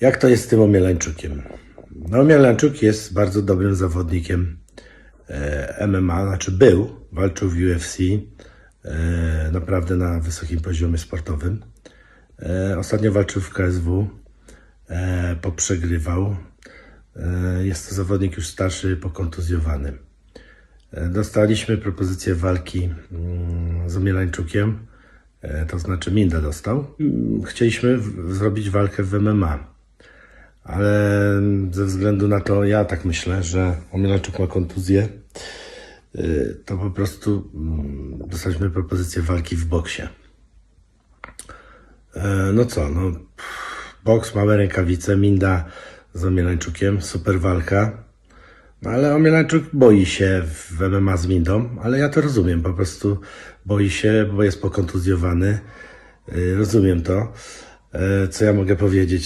Jak to jest z tym Omielańczukiem? No, Omielańczuk jest bardzo dobrym zawodnikiem e, MMA, znaczy był, walczył w UFC, e, naprawdę na wysokim poziomie sportowym. E, ostatnio walczył w KSW, poprzegrywał. Jest to zawodnik już starszy, pokontuzjowany. Dostaliśmy propozycję walki mm, z Omielańczukiem, to znaczy Minda dostał. Mm, Chcieliśmy zrobić walkę w MMA, ale ze względu na to, ja tak myślę, że Omielańczuk ma kontuzję, y, to po prostu mm, dostaliśmy propozycję walki w boksie. E, No co, no boks, małe rękawice, Minda z Omielańczukiem, super walka. No ale Omielańczuk boi się w MMA z Mindą, ale ja to rozumiem, po prostu boi się, bo jest pokontuzjowany. Y, Rozumiem to. E, Co ja mogę powiedzieć?